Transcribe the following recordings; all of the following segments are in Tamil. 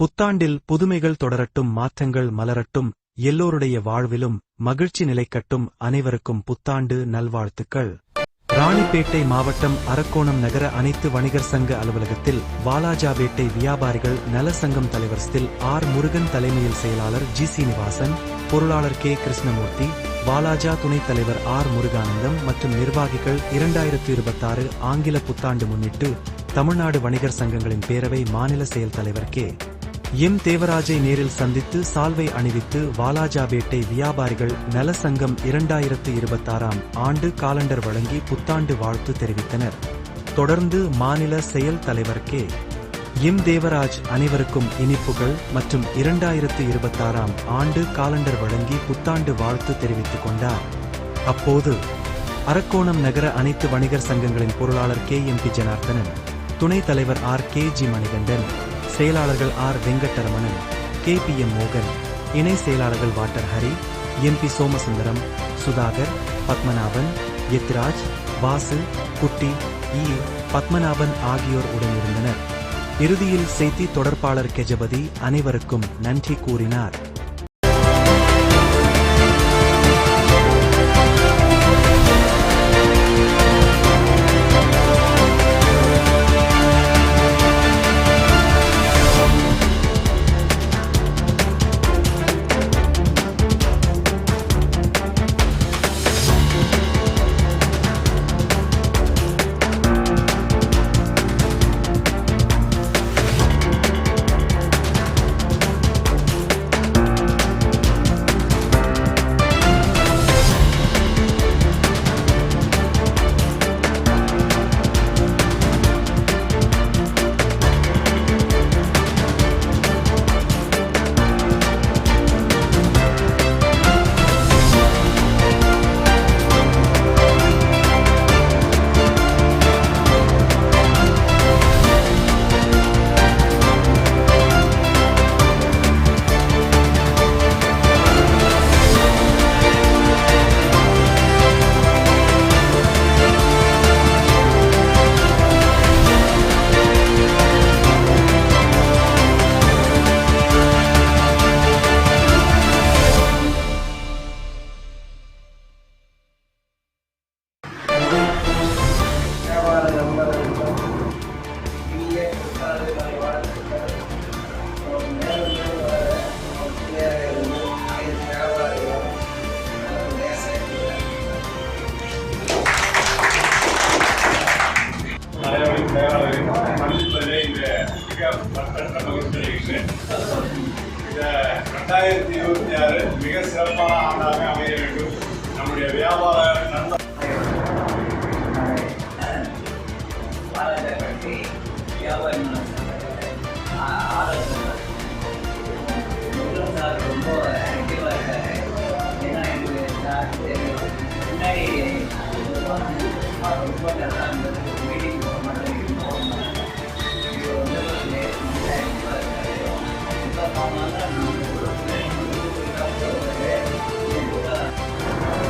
புத்தாண்டில் புதுமைகள் தொடரட்டும் மாற்றங்கள் மலரட்டும் எல்லோருடைய வாழ்விலும் மகிழ்ச்சி நிலைக்கட்டும். அனைவருக்கும் புத்தாண்டு நல்வாழ்த்துக்கள். ராணிப்பேட்டை மாவட்டம் அரக்கோணம் நகர அனைத்து வணிகர் சங்க அலுவலகத்தில் வாலாஜாபேட்டை வியாபாரிகள் நல சங்கம் தலைவர் ஸ்தில் ஆர் முருகன் தலைமையில் செயலாளர் ஜி சீனிவாசன் பொருளாளர் கே கிருஷ்ணமூர்த்தி வாலாஜா துணைத் தலைவர் ஆர் முருகானந்தம் மற்றும் நிர்வாகிகள் இரண்டாயிரத்து இருபத்தாறு ஆங்கில புத்தாண்டு முன்னிட்டு தமிழ்நாடு வணிகர் சங்கங்களின் பேரவை மாநில செயல் தலைவர் கே. எம் தேவராஜை நேரில் சந்தித்து சால்வை அணிவித்து வாலாஜாபேட்டை வியாபாரிகள் நல சங்கம் இரண்டாயிரத்து இருபத்தாறாம் ஆண்டு காலண்டர் வழங்கி புத்தாண்டு வாழ்த்து தெரிவித்தனர். தொடர்ந்து மாநில செயல் தலைவர் கே. எம் தேவராஜ் அனைவருக்கும் இனிப்புகள் மற்றும் இரண்டாயிரத்து இருபத்தாறாம் ஆண்டு காலண்டர் வழங்கி புத்தாண்டு வாழ்த்து தெரிவித்துக் கொண்டார். அப்போது அரக்கோணம் நகர அனைத்து வணிகர் சங்கங்களின் பொருளாளர் கே. எம். பி. ஜனார்த்தனன் துணைத் தலைவர் ஆர். கே. ஜி. மணிகண்டன் செயலாளர்கள் R Venkataramanan K P M மோகன் இணை செயலாளர்கள் water Hari M P Somasundaram Sudhakar Padmanabhan Ethiraj Vasu Kutty E Padmanabhan ஆகியோர் உடனிருந்தனர். இறுதியில் செய்தி தொடர்பாளர் கெஜபதி அனைவருக்கும் நன்றி கூறினார்.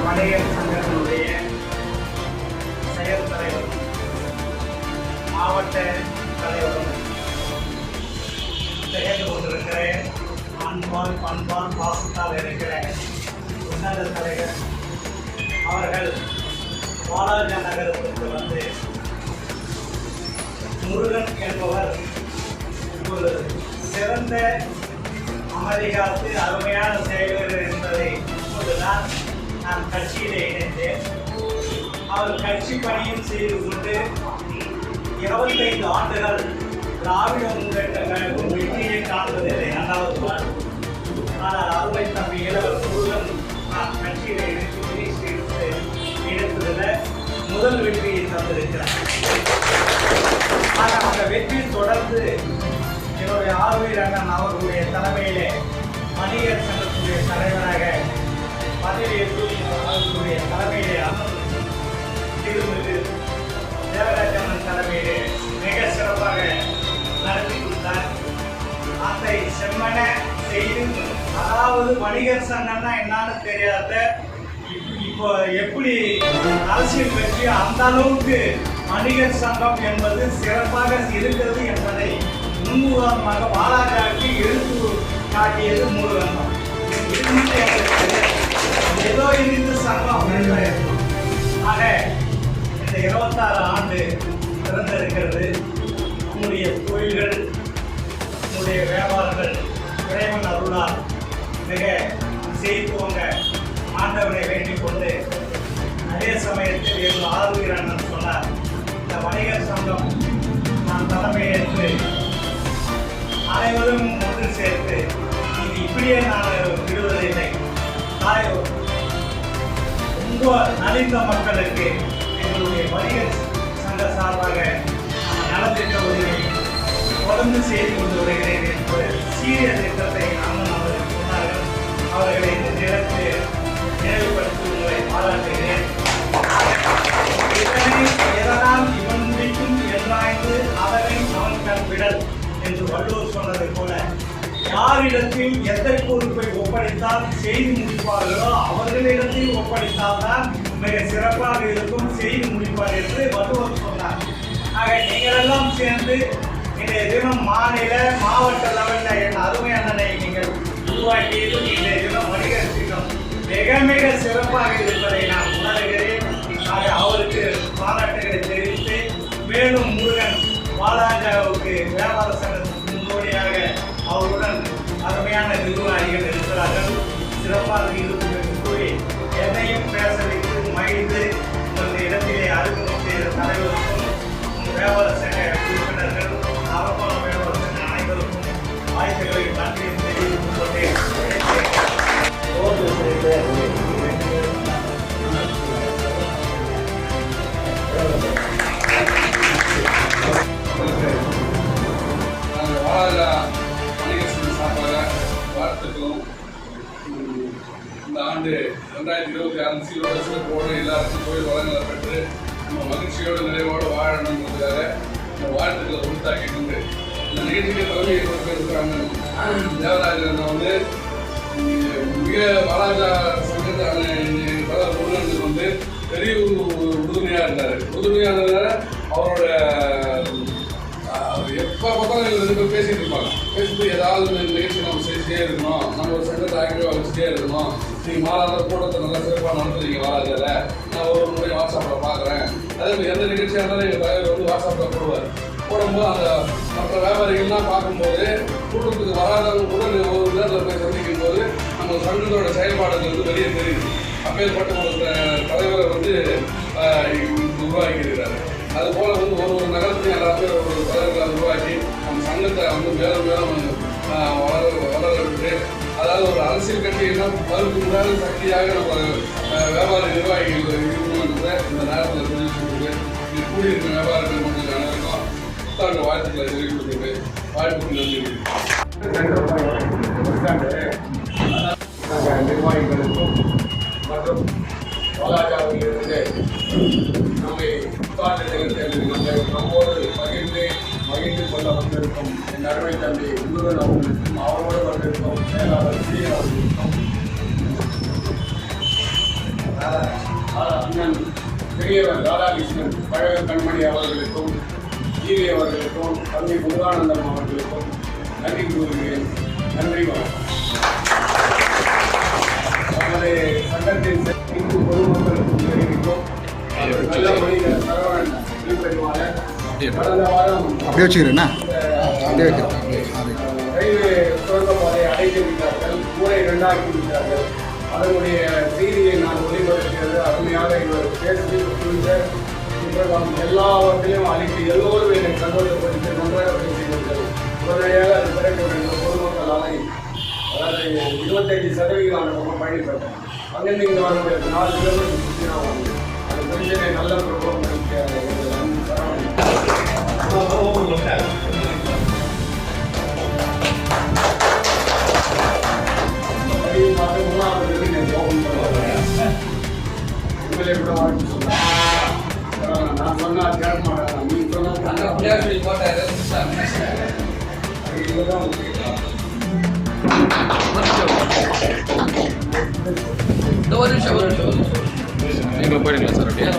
வணிகர் சங்கத்தினுடைய செயல் தலைவர் மாவட்ட தலைவரும் திகழ்ந்து கொண்டிருக்கிற அன்பால் பண்பால் பாசத்தால் இருக்கிற உன்னத தலைவர் அவர்கள் வாலாஜா நகரத்திற்கு வந்து முருகன் என்பவர் ஒரு சிறந்த அமெரிக்காவுக்கு அருமையான செயலர் என்பதை இப்போதுதான் நான் கட்சியிலே இணைந்தேன் அவர் கட்சி பணியும் செய்து கொண்டு இருபத்தைந்து ஆண்டுகள் திராவிட முன்னேற்ற கழகம் வெற்றியை காண்பதில்லை இரண்டாவது ஆனால் அருமை தம்பி இளவர் முருகன் நான் கட்சியிலே இணைத்து வெற்றியை ஆனால் அந்த வெற்றியை தொடர்ந்து என்னுடைய ஆர்வி அண்ணன் அவர்களுடைய தலைமையிலே வணிகர் சங்கத்துடைய தலைவராக பதவியேற்று அவர்களுடைய தலைமையிலே அமர்ந்து இருந்தது தேவராஜன் தலைமையிலே மிக சிறப்பாக நடத்தி கொடுத்தார். அதை செம்மன செய்து அதாவது வணிகர் சங்கம்னா என்னன்னு தெரியாத இப்போ எப்படி அரசியல் கட்சி அந்த அளவுக்கு வணிகர் சங்கம் என்பது சிறப்பாக இருக்கிறது என்பதை முன்னுதாரணமாக வாலாஜாவுக்கு எடுத்து காட்டியது முருகன் தான் எங்களுக்கு ஏதோ இருந்து சங்கம் அப்படின்னு ஆக இந்த இருபத்தாறு ஆண்டு திறந்திருக்கிறது உங்களுடைய கோயில்கள் உங்களுடைய வியாபாரங்கள் இறைவன் அருளால் மிக செய்துவங்க ஆண்டவனை வேண்டிக் கொண்டு அதே சமயத்தில் எங்கள் ஆளுநர் அண்ணன் சொன்னார் இந்த வணிகர் சங்கம் நான் தலைமையேற்று அனைவரும் ஒன்று சேர்த்து இது இப்படியே நான் விடுவதில்லை தாய் ரொம்ப நலிந்த மக்களுக்கு எங்களுடைய வணிகர் சங்க சார்பாக நலத்திட்ட உதவி தொடர்ந்து செய்து கொண்டு வருகிறேன் என்று சீரிய திட்டத்தை அண்ணன் அவர்கள் சொன்னார்கள். அவர்களை இந்த நேரத்தில் யாரிடத்தில் எந்த பொறுப்பை ஒப்படைத்தால் செய்து முடிப்பார்களோ அவர்களிடத்தில் ஒப்படைத்தால் தான் மிக சிறப்பாக இருக்கும் செய்து முடிப்பார் என்று வள்ளுவர் சொன்னார். ஆக நீங்களெல்லாம் சேர்ந்து இன்றைய தினம் மாநில மாவட்ட லெவலில் என் அருமை அண்ணனை நீங்கள் உருவாக்கியது இன்றைய தினம் வணிகர் மிக மிக சிறப்பாக இருப்பதை நான் உணர்கிறேன். ஆக அவருக்கு பாராட்டுகளை தெரிவித்து மேலும் முருகன் வாலாஜாவுக்கு வியாபார சங்கத்துக்கு அருமையான நிர்வாகிகள் இருக்கிறார்கள் சிறப்பாக இருக்கும் என்று கூறி என்னையும் பேச வைத்து மகிழ்ந்து பார்த்துருக்கோம். இந்த ஆண்டு ரெண்டாயிரத்தி இருபத்தி ஆறு சீரோட சிறப்போடு எல்லாருக்கும் கோயில் வளங்களை பெற்று நம்ம மகிழ்ச்சியோடு நிறைவோடு வாழணுங்கிறதுக்காக இந்த வாழ்த்துக்களை உறுத்தாக்கி கொண்டு இந்த நிகழ்ச்சிக்கு தலைமை இருக்கிறாங்க தேவராஜன் வந்து மிக வராஜா சங்கத்தான பல முருகனுக்கு வந்து பெரிய உறுதுணையாக இருந்தார். உறுதுணையாக இருந்ததால அவரோட எப்போ பார்த்தாலும் இவங்க ரெண்டு பேரும் பேசிட்டு இருப்பாங்க. பேசிட்டு ஏதாவது நிகழ்ச்சி நம்ம வச்சுட்டே இருக்கணும். நம்ம ஒரு சங்கத்தை ஆக்டிவாக வச்சுட்டே இருக்கணும். நீங்கள் மாறாத கூட்டத்தை நல்லா சிறப்பாக நடத்துறீங்க வாராதில். நான் ஒரு முறை வாட்ஸ்அப்பில் பார்க்குறேன் அதே மாதிரி எந்த நிகழ்ச்சியாக இருந்தாலும் எங்கள் தலைவர் வந்து வாட்ஸ்அப்பில் போடுவார். போடும்போது அந்த மற்ற வியாபாரிகள்லாம் பார்க்கும்போது கூட்டத்துக்கு வராதவங்க கூட ஒரு நேரத்தில் போய் சந்திக்கும் போது நம்ம சங்கத்தோட செயல்பாடுகள் வந்து வெளியே தெரியுது. அப்பேற்பட்ட ஒரு தலைவரை வந்து ஆஹ் உருவாக்கியிருக்கிறாரு. அதுபோல வந்து ஒரு ஒரு நகரத்தையும் எல்லாத்தையும் ஒரு ஒரு தலைவர்களை உருவாக்கி நம்ம சங்கத்தை வந்து மேலும் மேலும் அதாவது ஒரு அரசியல் கட்சின்னா மறுக்க முடியாத சக்தியாக நம்ம வியாபார நிர்வாகிகள் இருக்கணும் இந்த நேரத்தில் தெரிவிச்சுக்கொண்டு இது கூடியிருக்கும் வியாபாரங்கள் மக்கள் அனைவருக்கும் புத்தாண்டு வாழ்த்துக்களை தெரிவித்துக்கொண்டு வாழ்த்துக்கள் நன்றி நிர்வாகிகளுக்கும் மற்றும் வாலாஜாவில் நம்மை புத்தாண்டு நிகழ்ச்சியில் நம்மை நம்மோடு பகிர்ந்து மகிழ்ந்து கொள்ள வந்திருக்கும் என் அருமை தம்பி முருகன் அண்ணன் பெரியவர் ராதாகிருஷ்ணன் பழக கண்மணி அவர்களுக்கும் ஜீவி அவர்களுக்கும் தம்பி முருகானந்தம் அவர்களுக்கும் நன்றி கூறுகிறேன். நன்றி வணக்கம். நமது சங்கத்தின் இந்து பொதுமக்களுக்கும் தெரிவிக்கும் நல்ல மனிதர் சரவணன் திருப்பதிவாளர் கடந்த வாரம் அப்படியே வச்சுக்கிறேண்ணா இந்த அப்படியே வைக்கிறேன் ரயில்வே இரண்டாக்கி விட்டார்கள் அதனுடைய செய்தியை நான் ஒளிபரப்பியது அருமையாக இவர் பேசி புரிந்த எல்லாவற்றையும் அளித்து எல்லோரும் என்னை சந்தோஷப்படுத்தி நன்றாக பேசுகிறீர்கள் உடனடியாக அது பிறக்க வேண்டும் பொதுமக்கள் அலை அதாவது இருபத்தஞ்சு சதவீதம் அந்த பக்கம் பயணிப்பட்டேன் அங்கிருந்து இங்கே வர நாலு கிலோமீட்டர் சுற்றி நான் வந்தேன் அந்த கொஞ்சம் நல்ல பிரபலம் கூட வாழ்த்து சொன்னேன் நான் கேட்க மாட்டேன் நீ ஒரு நிமிஷம் ஒரு நிமிஷம். நீங்கள் போயிடுங்களா சார் அப்படியே.